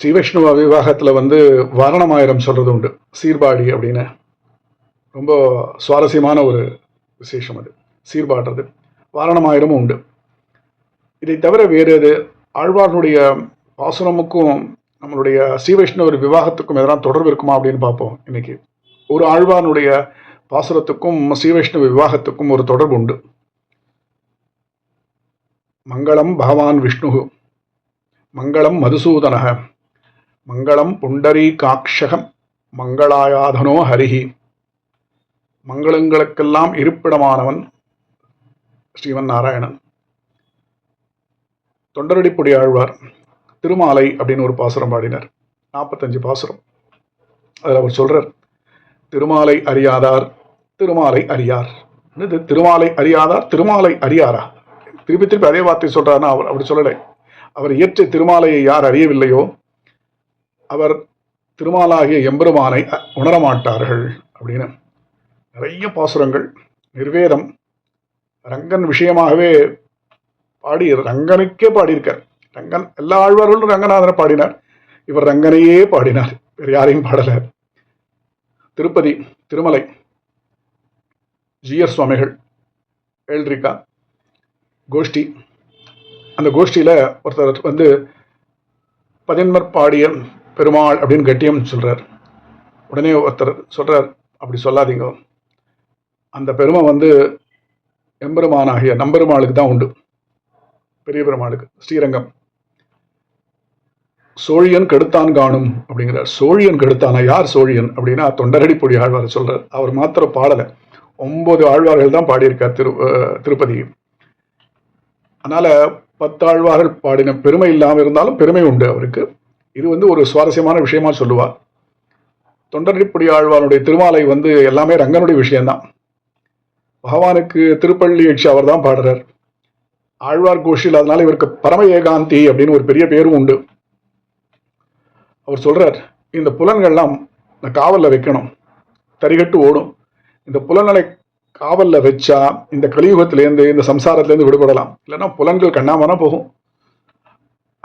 ஸ்ரீவைஷ்ணவ விவாகத்தில் வந்து வாரணமாயிரம் சொல்கிறது உண்டு சீர்பாடி அப்படின்னு. ரொம்ப சுவாரஸ்யமான ஒரு விசேஷம் அது. சீர்பாடுறது. வாரணமாயிரமும் உண்டு. இதை தவிர வேறு எது? ஆழ்வார்களுடைய பாசுரமுக்கும் நம்மளுடைய ஸ்ரீ வைஷ்ணவர் விவாகத்துக்கும் எதனா தொடர்பு இருக்குமா அப்படின்னு பார்ப்போம் இன்னைக்கு. ஒரு ஆழ்வானுடைய பாசுரத்துக்கும் ஸ்ரீ வைஷ்ணவ விவாகத்துக்கும் ஒரு தொடர்பு உண்டு. மங்களம் பகவான் விஷ்ணு மங்களம் மதுசூதனக. மங்களம் புண்டரீகாட்சகம் மங்களாயாதனோ ஹரிஹி. மங்களங்களுக்கெல்லாம் இருப்பிடமானவன் ஸ்ரீவன் நாராயணன். தொண்டரடிப்புடி ஆழ்வார் திருமாலை அப்படின்னு ஒரு பாசுரம் பாடினார். நாற்பத்தஞ்சு பாசுரம். அதில் அவர் சொல்கிறார் திருமாலை அறியாதார் திருமாலை அறியார். என்னது? திருமாலை அறியாதார் திருமாலை அறியாரா? திருப்பி திருப்பி அதே வார்த்தை சொல்கிறாருன்னா அவர் அப்படி சொல்லலை. அவர் இயற்றிய திருமாலையை யார் அறியவில்லையோ அவர் திருமாலாகிய எம்பெருமானை உணரமாட்டார்கள் அப்படின்னு நிறைய பாசுரங்கள் நிர்வேதம் ரங்கன் விஷயமாகவே பாடி ரங்கனுக்கே பாடியிருக்கார். ரங்கன் எல்லா ஆழ்வார்களும் ரங்கநாதனை பாடினார். இவர் ரங்கனையே பாடினார். வேறு யாரையும் பாடலை. திருப்பதி திருமலை ஜிஆர் சுவாமிகள் எழுதிருக்கா கோஷ்டி. அந்த கோஷ்டியில் ஒருத்தர் வந்து பதின்மர் பாடிய பெருமாள் அப்படின்னு கட்டியம் சொல்கிறார் உடனே ஒருத்தர் சொல்கிறார் அப்படி சொல்லாதீங்க. அந்த பெருமை வந்து எம்பெருமானாகிய நம்பெருமாளுக்கு தான் உண்டு. பெரிய பெருமாளுக்கு ஸ்ரீரங்கம். சோழியன் கெடுத்தான் காணும் அப்படிங்கிறார். சோழியன் கெடுத்தானா? யார் சோழியன்? அப்படின்னா தொண்டரடி பொடி ஆழ்வார் சொல்றார். அவர் மாத்திரம் பாடலை. ஒன்பது ஆழ்வார்கள் தான் பாடியிருக்கார் திரு திருப்பதி. அதனால பத்து ஆழ்வார்கள் பாடின பெருமை இல்லாமல் இருந்தாலும் பெருமை உண்டு அவருக்கு. இது வந்து ஒரு சுவாரஸ்யமான விஷயமா சொல்லுவார் தொண்டரடிப்பொடி ஆழ்வாருடைய திருமாலை வந்து எல்லாமே ரங்கனுடைய விஷயம்தான். பகவானுக்கு திருப்பள்ளி யட்சி அவர் தான் பாடுறார். ஆழ்வார் கோஷில் அதனால இவருக்கு பரம ஏகாந்தி அப்படின்னு ஒரு பெரிய பேரும் உண்டு. அவர் சொல்றார் இந்த புலன்கள்லாம் இந்த காவலில் வைக்கணும். தரிகட்டு ஓடும். இந்த புலன்களை காவலில் வச்சா இந்த கலியுகத்திலேருந்து இந்த சம்சாரத்திலேருந்து விடுபடலாம். இல்லைன்னா புலன்கள் கண்ணாமனா போகும்.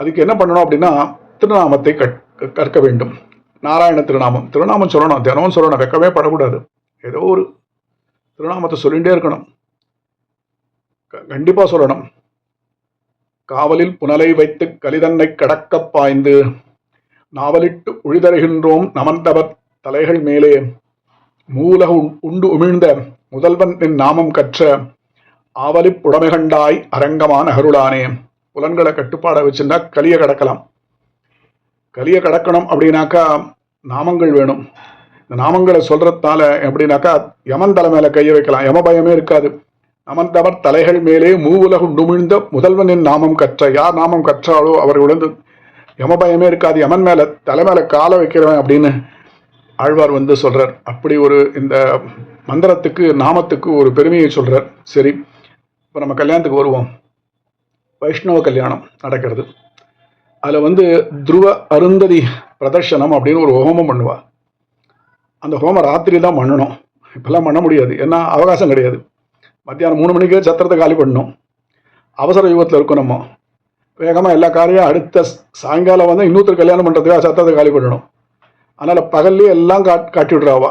அதுக்கு என்ன பண்ணணும் அப்படின்னா திருநாமத்தை கற்- கற்க வேண்டும். நாராயண திருநாமம். திருநாமம் சொல்லணும். தினமும் சொல்லணும். வெக்கமே படக்கூடாது. ஏதோ ஒரு திருநாமத்தை சொல்லிகிட்டே இருக்கணும். கண்டிப்பாக கண்டிப்பா சொல்லணும். காவலில் புனலை வைத்து கலிதன்னை கடக்கப் பாய்ந்து நாவலிட்டு உழிதருகின்றோம் நமந்தவர் தலைகள் மேலே. மூலக உண்- உண்டு உமிழ்ந்த முதல்வன் நின் நாமம் கற்ற ஆவலிப் புடமை கண்டாய் அரங்கமான அருளானே. புலன்களை கட்டுப்பாட வச்சிருந்தா கலிய கடக்கலாம். கலியை கடக்கணும் அப்படின்னாக்கா நாமங்கள் வேணும். இந்த நாமங்களை சொல்றதுனால எப்படின்னாக்கா யமன் தலை மேல கையை வைக்கலாம். யம பயமே இருக்காது. நமந்தவர் தலைகள் மேலே மூவுலகு நுமிழ்ந்த முதல்வனின் நாமம் கற்ற யார் நாமம் கற்றாலோ அவர் விழுந்து யம பயமே இருக்காது. யமன் மேல தலை மேல காலை வைக்கிறவன் அப்படின்னு ஆழ்வார் வந்து சொல்றார். அப்படி ஒரு இந்த மந்திரத்துக்கு நாமத்துக்கு ஒரு பெருமையை சொல்றார். சரி இப்போ நம்ம கல்யாணத்துக்கு வருவோம். வைஷ்ணவ கல்யாணம் நடக்கிறது. அதில் வந்து துருவ அருந்ததி பிரதர்ஷனம் அப்படின்னு ஒரு ஹோமம் பண்ணுவா. அந்த ஹோமம் ராத்திரி தான் பண்ணணும். இப்பெல்லாம் பண்ண முடியாது. ஏன்னா அவகாசம் கிடையாது. மத்தியானம் மூணு மணிக்கே சத்திரத்தை காலி பண்ணணும். அவசர யுகத்தில் இருக்கும் நம்ம. வேகமாக எல்லா காரியம் அடுத்த சாயங்காலம் வந்து இன்னொருத்தர் கல்யாணம் பண்ணுறதுக்காக சத்திரத்தை காலி பண்ணணும். அதனால் பகல்லே எல்லாம் காட் காட்டி விட்றாவா.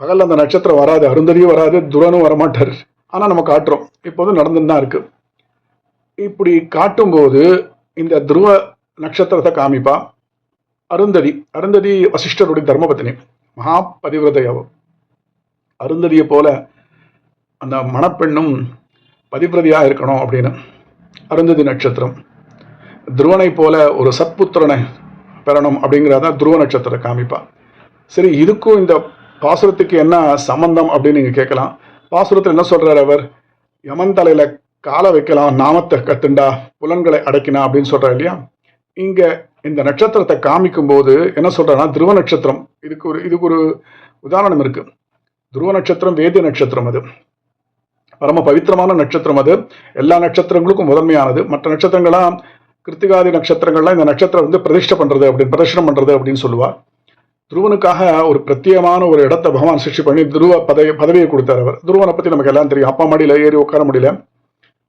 பகலில் அந்த நட்சத்திரம் வராது அருந்ததியும் வராது துரனும் வரமாட்டார். ஆனால் நம்ம காட்டுறோம். இப்போதும் நடந்துன்னு தான் இருக்குது இப்படி காட்டும்போது இந்த துருவ நட்சத்திரத்தை காமிப்பா. அருந்ததி அருந்ததி வசிஷ்டருடைய தர்மபத்தினி மகா பதிவிரதையாவும் அருந்ததியை போல அந்த மணப்பெண்ணும் பதிவிரதியாக இருக்கணும் அப்படின்னு. அருந்ததி நட்சத்திரம். துருவனை போல ஒரு சத்புத்திரனை பெறணும் அப்படிங்கிறத துருவ நட்சத்திர காமிப்பா. சரி இதுக்கும் இந்த பாசுரத்துக்கு என்ன சம்பந்தம் அப்படின்னு நீங்கள் கேட்கலாம். பாசுரத்தில் என்ன சொல்கிறார் அவர்? யமன் தலையில் காலை வைக்கலாம் நாமத்தை கத்துண்டா புலன்களை அடைக்கினா அப்படின்னு சொல்றாரு இல்லையா? இங்க இந்த நட்சத்திரத்தை காமிக்கும் போது என்ன சொல்றாருன்னா துருவ நட்சத்திரம். இதுக்கு ஒரு இதுக்கு ஒரு உதாரணம் இருக்கு. துருவ நட்சத்திரம் வேதிய நட்சத்திரம் அது. பரம பவித்திரமான நட்சத்திரம் அது. எல்லா நட்சத்திரங்களுக்கும் முதன்மையானது. மற்ற நட்சத்திரங்களாம் கிருத்திகாதி நட்சத்திரங்கள்லாம் இந்த நட்சத்திரம் வந்து பிரதிஷ்டை பண்றது அப்படின்னு பிரதர்ஷனம் பண்றது அப்படின்னு சொல்லுவாள் துருவனுக்காக ஒரு பிரத்யேகமான ஒரு இடத்தை பகவான் சிருஷ்டி பண்ணி துருவ பதவி பதவியை கொடுத்தார் அவர். துருவனை பத்தி நமக்கு எல்லாம் தெரியும். அப்பா மாடியில் ஏறி உட்கார முடியல.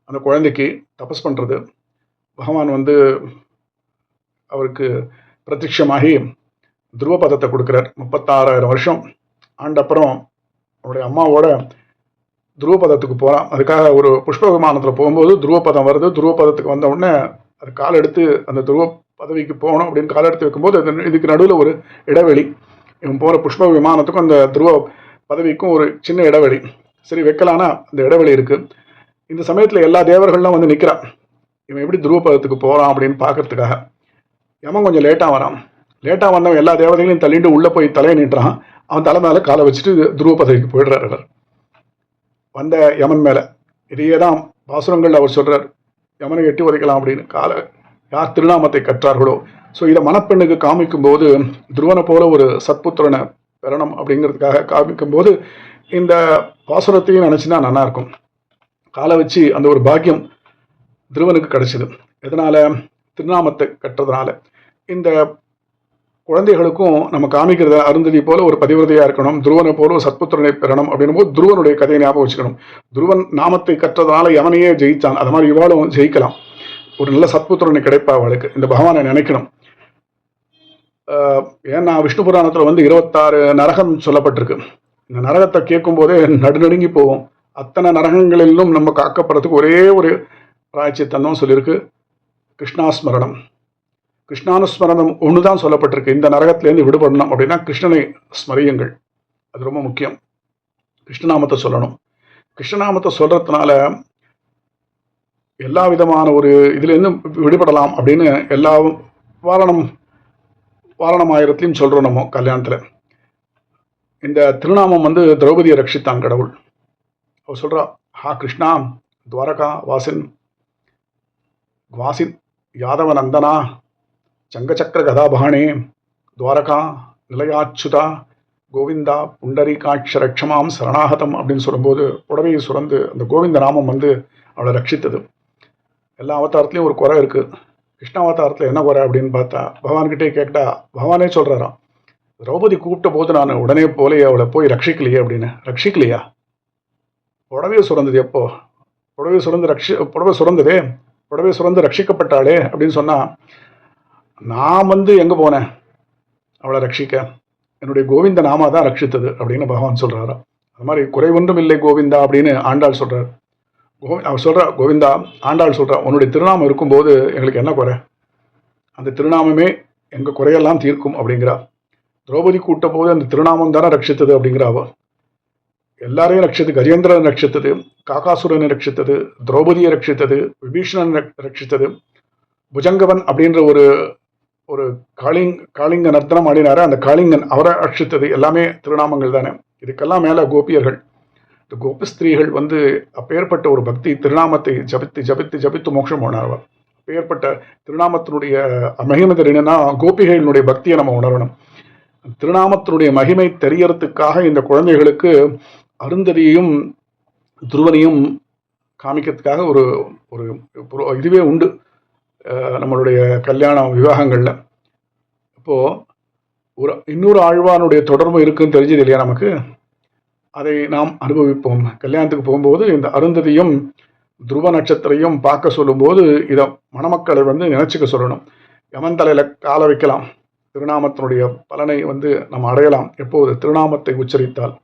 அந்த குழந்தைக்கு தபஸ் பண்ணுறது பகவான் வந்து அவருக்கு பிரத்யட்சமாகி துருவபதத்தை கொடுக்குறார். முப்பத்தாறாயிரம் வருஷம் ஆண்டப்புறம் அவருடைய அம்மாவோட துருவபதத்துக்கு போகிறான் அதுக்காக ஒரு புஷ்ப விமானத்தில் போகும்போது துருவபதம் வருது. துருவபதத்துக்கு வந்த உடனே அது கால் எடுத்து அந்த துருவ பதவிக்கு போகணும் அப்படின்னு கால் எடுத்து வைக்கும்போது அது இதுக்கு நடுவில் ஒரு இடைவெளி. இவன் போகிற புஷ்ப விமானத்துக்கும் அந்த துருவ பதவிக்கும் ஒரு சின்ன இடைவெளி. சரி வைக்கலான்னா அந்த இடைவெளி இருக்குது இந்த சமயத்தில் எல்லா தேவர்களும் வந்து நிற்கிறான் இவன் எப்படி துருவபதத்துக்கு போகிறான் அப்படின்னு பார்க்கறதுக்காக. யமன் கொஞ்சம் லேட்டாக வரான். லேட்டாக வந்தவன் எல்லா தேவதைகளையும் தள்ளிட்டு உள்ளே போய் தலையை நின்றான் அவன் தலை மேலே காலை வச்சுட்டு துருவ போயிடுறார் போயிடுறாரு அவர். வந்த யமன் மேலே. இதையே தான் பாசுரங்கள் அவர் சொல்கிறார் யமனை எட்டி உதைக்கலாம் அப்படின்னு. காலை யார் திருநாமத்தை கற்றார்களோ. ஸோ இதை மணப்பெண்ணுக்கு காமிக்கும்போது துருவனை போல ஒரு சத்புத்திரனை பெறணும் அப்படிங்கிறதுக்காக காமிக்கும்போது இந்த பாசுரத்தையும் நினச்சினா நல்லாயிருக்கும் காலை வச்சு அந்த ஒரு பாக்கியம் துருவனுக்கு கிடைச்சிது. எதனால்? திருநாமத்தை கட்டுறதுனால இந்த குழந்தைகளுக்கும் நம்ம காமிக்கிறத அருந்ததி போல ஒரு பதிவிரதையாக இருக்கணும். துருவனை போல ஒரு சத்புத்திரனை பெறணும் அப்படின்னும் போது துருவனுடைய கதையை ஞாபகம் வச்சுக்கணும். துருவன் நாமத்தை கற்றதுனால எவனையே ஜெயித்தான் அது மாதிரி இவாளும் ஜெயிக்கலாம். ஒரு நல்ல சத்புத்திரனை கிடைப்பா அவளுக்கு. இந்த பகவானை நினைக்கணும். ஏன்னா விஷ்ணு புராணத்தில் வந்து இருபத்தாறு நரகம் சொல்லப்பட்டிருக்கு. இந்த நரகத்தை கேட்கும் போதே நடுநடுங்கி போவோம் அத்தனை நரகங்களிலும் நம்ம காக்கப்படுறதுக்கு ஒரே ஒரு ராய்ச்சித்தன்னும் சொல்லியிருக்கு கிருஷ்ணாஸ்மரணம். கிருஷ்ணானுஸ்மரணம் ஒன்று தான் சொல்லப்பட்டிருக்கு. இந்த நரகத்திலேருந்து விடுபடணும் அப்படின்னா கிருஷ்ணனை ஸ்மரியுங்கள். அது ரொம்ப முக்கியம். கிருஷ்ணநாமத்தை சொல்லணும். கிருஷ்ணநாமத்தை சொல்கிறதுனால எல்லா விதமான ஒரு இதுலேருந்து விடுபடலாம் அப்படின்னு எல்லா வாரணம் வாரணமாயிரத்துலையும் சொல்கிறோம் நம்ம கல்யாணத்தில். இந்த திருநாமம் வந்து திரௌபதியை ரட்சித்தான் கடவுள். அவர் சொல்கிறா ஹா கிருஷ்ணா துவாரகா வாசின் வாசின் யாதவ நந்தனா சங்கச்சக்கர கதாபாணே துவாரகா நிலையாச்சுதா கோவிந்தா புண்டரீகாட்ச ரட்சமாம் சரணாகதம் அப்படின்னு சொல்லும்போது புடவையை சுரந்து அந்த கோவிந்த நாமம் வந்து அவளை ரட்சித்தது. எல்லா அவதாரத்துலேயும் ஒரு குறை இருக்குது கிருஷ்ணாவதாரத்தில் என்ன குறை அப்படின்னு பார்த்தா பகவான்கிட்டே கேட்டால் பகவானே சொல்கிறாராம் திரௌபதி கூப்பிட்ட போது நான் உடனே போலையே அவளை போய் ரட்சிக்கலையே அப்படின்னு. ரட்சிக்கலையா? புடவையை சுரந்தது எப்போ? புடவை சுரந்து ரட்சி புடவை சுரந்ததே? புடவை சுரந்து ரட்சிக்கப்பட்டாளே? அப்படின்னு சொன்னா நான் வந்து எங்கே போனேன்? அவளை ரட்சிக்க. என்னுடைய கோவிந்த நாமா தான் ரட்சித்தது அப்படின்னு பகவான் சொல்றாராம். அது மாதிரி குறைவொன்றும் இல்லை கோவிந்தா அப்படின்னு ஆண்டாள் சொல்றார். கோ அவர் சொல்கிறா கோவிந்தா ஆண்டாள் சொல்கிறா உன்னுடைய திருநாமம் இருக்கும்போது எங்களுக்கு என்ன குறை? அந்த திருநாமமே எங்கள் குறையெல்லாம் தீர்க்கும் அப்படிங்கிறா. திரௌபதி கூட்ட போது அந்த திருநாமம் தானே ரட்சித்தது அப்படிங்கிற எல்லாரையும் ரட்சித்து கஜேந்திரன் ரட்சித்தது காகாசுரனை ரட்சித்தது திரௌபதியை ரட்சித்தது விபீஷணன் ரட்சித்தது. புஜங்கவன் அப்படின்ற ஒரு ஒரு காளிங் காளிங்க நர்த்தனம் ஆடினார். அந்த காளிங்கன் அவரை ரட்சித்தது எல்லாமே திருநாமங்கள் தானே. இதுக்கெல்லாம் மேலே கோபியர்கள். இந்த கோபி ஸ்திரீகள் வந்து அப்பேற்பட்ட ஒரு பக்தி திருநாமத்தை ஜபித்து ஜபித்து ஜபித்து மோட்சம் போனார் அப்பேற்பட்ட திருநாமத்தினுடைய மகிமை தெரியணும்னா கோபிகளினுடைய பக்தியை நம்ம உணரணும். திருநாமத்தினுடைய மகிமை தெரியறதுக்காக இந்த குழந்தைகளுக்கு அருந்ததியையும் துருவனையும் காமிக்கிறதுக்காக ஒரு ஒரு இதுவே உண்டு. நம்மளுடைய கல்யாணம் விவாகங்களில். இப்போது ஒரு இன்னொரு ஆழ்வானுடைய தொடர்பு இருக்குன்னு தெரிஞ்சது இல்லையா நமக்கு? அதை நாம் அனுபவிப்போம். கல்யாணத்துக்கு போகும்போது இந்த அருந்ததியும் துருவ நட்சத்திரையும் பார்க்க சொல்லும்போது இதை மணமக்களை வந்து நினச்சிக்க சொல்லணும். யமன் தலையில் கால வைக்கலாம். திருநாமத்தினுடைய பலனை வந்து நம்ம அடையலாம். எப்போது? திருநாமத்தை உச்சரித்தால்.